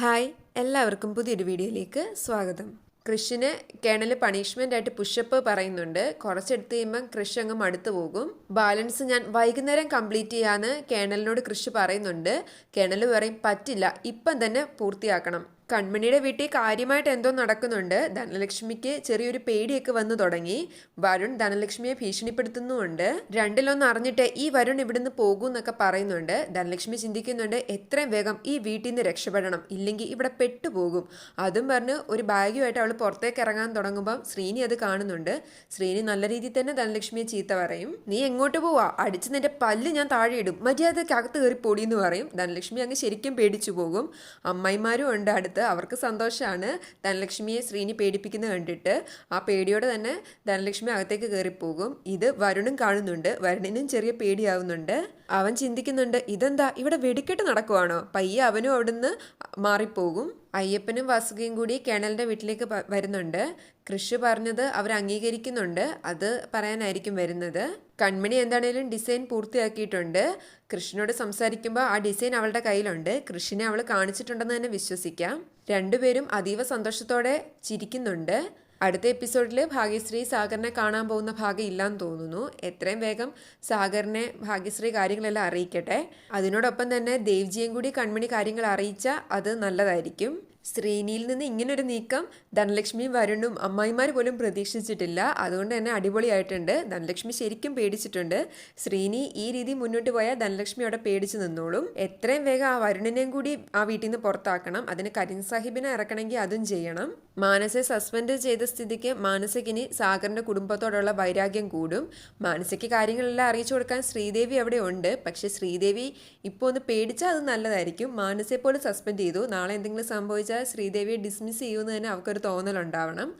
Hi എല്ലാവർക്കും പുതിയൊരു വീഡിയോയിലേക്ക് സ്വാഗതം. കൃഷിന് കേണൽ പണിഷ്മെന്റ് ആയിട്ട് പുഷപ്പ് പറയുന്നുണ്ട്. കുറച്ചെടുത്ത് കഴിയുമ്പം കൃഷി അങ്ങ് മടുത്തു പോകും. ബാലൻസ് ഞാൻ വൈകുന്നേരം കംപ്ലീറ്റ് ചെയ്യാന്ന് കേണലിനോട് കൃഷി പറയുന്നുണ്ട്. കേണൽ പറയും പറ്റില്ല. ഇപ്പം തന്നെ പൂർത്തിയാക്കണം. കൺമണിയുടെ വീട്ടിൽ കാര്യമായിട്ട് എന്തോ നടക്കുന്നുണ്ട്. ധനലക്ഷ്മിക്ക് ചെറിയൊരു പേടിയൊക്കെ വന്നു തുടങ്ങി. വരുൺ ധനലക്ഷ്മിയെ ഭീഷണിപ്പെടുത്തുന്നുമുണ്ട്. രണ്ടിലൊന്ന് അറിഞ്ഞിട്ട് ഈ വരുൺ ഇവിടുന്ന് പോകും എന്നൊക്കെ പറയുന്നുണ്ട്. ധനലക്ഷ്മി ചിന്തിക്കുന്നുണ്ട് എത്രയും വേഗം ഈ വീട്ടിൽ നിന്ന് രക്ഷപ്പെടണം. ഇല്ലെങ്കിൽ ഇവിടെ പെട്ടുപോകും. അതും പറഞ്ഞ് ഒരു ബാഗുമായിട്ട് അവൾ പുറത്തേക്ക് ഇറങ്ങാൻ തുടങ്ങുമ്പം ശ്രീനി അത് കാണുന്നുണ്ട്. ശ്രീനി നല്ല രീതിയിൽ തന്നെ ധനലക്ഷ്മിയെ ചീത്ത പറയും. നീ എങ്ങോട്ട് പോവാ? അടിച്ച് നിന്റെ പല്ല് ഞാൻ താഴെ ഇടും. മര്യാദയ്ക്ക് അകത്ത് കയറി പൊടി എന്ന് പറയും. ധനലക്ഷ്മി അങ്ങ് ശരിക്കും പേടിച്ചു പോകും. അമ്മായിമാരും ഉണ്ട് അടുത്ത്. അവർക്ക് സന്തോഷമാണ് ധനലക്ഷ്മിയെ ശ്രീനി പേടിപ്പിക്കുന്നത് കണ്ടിട്ട്. ആ പേടിയോടെ തന്നെ ധനലക്ഷ്മി അകത്തേക്ക് കയറിപ്പോകും. ഇത് വരുണും കാണുന്നുണ്ട്. വരുണിനും ചെറിയ പേടിയാവുന്നുണ്ട്. അവൻ ചിന്തിക്കുന്നുണ്ട് ഇതെന്താ? ഇവിടെ വെടിക്കെട്ട് നടക്കുവാണോ? പയ്യെ അവനും അവിടുന്ന് മാറിപ്പോകും. അയ്യപ്പനും വാസുകയും കൂടി കേണലിന്റെ വീട്ടിലേക്ക് വരുന്നുണ്ട്. കൃഷി പറഞ്ഞത് അവർ അംഗീകരിക്കുന്നുണ്ട്. അത് പറയാനായിരിക്കും വരുന്നത്. കൺമണി എന്താണേലും ഡിസൈൻ പൂർത്തിയാക്കിയിട്ടുണ്ട്. കൃഷ്ണനോട് സംസാരിക്കുമ്പോൾ ആ ഡിസൈൻ അവളുടെ കയ്യിലുണ്ട്. കൃഷിനെ അവൾ കാണിച്ചിട്ടുണ്ടെന്ന് തന്നെ വിശ്വസിക്കാം. രണ്ടുപേരും അതീവ സന്തോഷത്തോടെ ചിരിക്കുന്നുണ്ട്. അടുത്ത എപ്പിസോഡിൽ ഭാഗ്യശ്രീ സാഗറിനെ കാണാൻ പോകുന്ന ഭാഗം ഇല്ലാന്ന് തോന്നുന്നു. എത്രയും വേഗം സാഗറിനെ ഭാഗ്യശ്രീ കാര്യങ്ങളെല്ലാം അറിയിക്കട്ടെ. അതിനോടൊപ്പം തന്നെ ദേവ്ജിയും കൂടി കൺമണി കാര്യങ്ങൾ അറിയിച്ചാൽ അത് നല്ലതായിരിക്കും. ശ്രീനിയിൽ നിന്ന് ഇങ്ങനൊരു നീക്കം ധനലക്ഷ്മിയും വരുണും അമ്മായിമാർ പോലും പ്രതീക്ഷിച്ചിട്ടില്ല. അതുകൊണ്ട് തന്നെ അടിപൊളിയായിട്ടുണ്ട്. ധനലക്ഷ്മി ശരിക്കും പേടിച്ചിട്ടുണ്ട്. ശ്രീനി ഈ രീതി മുന്നോട്ട് പോയാൽ ധനലക്ഷ്മി അവിടെ പേടിച്ച് നിന്നോളും. എത്രയും വേഗം ആ വരുണിനെയും കൂടി ആ വീട്ടിൽ നിന്ന് പുറത്താക്കണം. അതിന് കരിൻ സാഹിബിനെ ഇറക്കണമെങ്കിൽ അതും ചെയ്യണം. മാനസയെ സസ്പെൻഡ് ചെയ്ത സ്ഥിതിക്ക് മാനസയ്ക്ക് ഇനി സാഗറിന്റെ കുടുംബത്തോടുള്ള വൈരാഗ്യം കൂടും. മാനസയ്ക്ക് കാര്യങ്ങളെല്ലാം അറിയിച്ചു കൊടുക്കാൻ ശ്രീദേവി അവിടെ ഉണ്ട്. പക്ഷെ ശ്രീദേവി ഇപ്പോൾ ഒന്ന് പേടിച്ചാൽ അത് നല്ലതായിരിക്കും. മാനസയെ പോലും സസ്പെൻഡ് ചെയ്തു. നാളെ എന്തെങ്കിലും സംഭവിച്ചാൽ ശ്രീദേവിയെ ഡിസ്മിസ് ചെയ്യുമെന്ന് തന്നെ അവർക്കൊരു തോന്നലുണ്ടാവണം.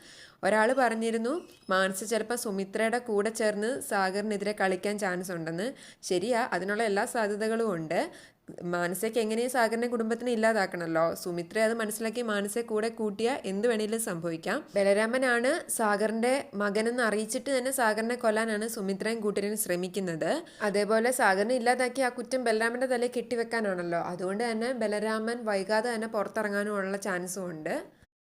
ഒരാൾ പറഞ്ഞിരുന്നു മാനസ ചിലപ്പോൾ സുമിത്രയുടെ കൂടെ ചേർന്ന് സാഗറിനെതിരെ കളിക്കാൻ ചാൻസ് ഉണ്ടെന്ന്. ശരിയാ അതിനുള്ള എല്ലാ സാധ്യതകളും ഉണ്ട്. മാനസയ്ക്ക് എങ്ങനെയും സാഗറിനെ കുടുംബത്തിനെ ഇല്ലാതാക്കണല്ലോ? സുമിത്ര അത് മനസ്സിലാക്കി മാനസയെ കൂടെ കൂട്ടിയ എന്ത് വേണേലും സംഭവിക്കാം. ബലരാമനാണ് സാഗറിന്റെ മകനെന്ന് അറിയിച്ചിട്ട് തന്നെ സാഗറിനെ കൊല്ലാനാണ് സുമിത്രയും കൂട്ടരും ശ്രമിക്കുന്നത്. അതേപോലെ സാഗറിനെ ഇല്ലാതാക്കി ആ കുറ്റം ബലരാമന്റെ തലയിൽ കെട്ടിവെക്കാനാണല്ലോ. അതുകൊണ്ട് തന്നെ ബലരാമൻ വൈകാതെ തന്നെ പുറത്തിറങ്ങാനുമുള്ള ചാൻസും ഉണ്ട്.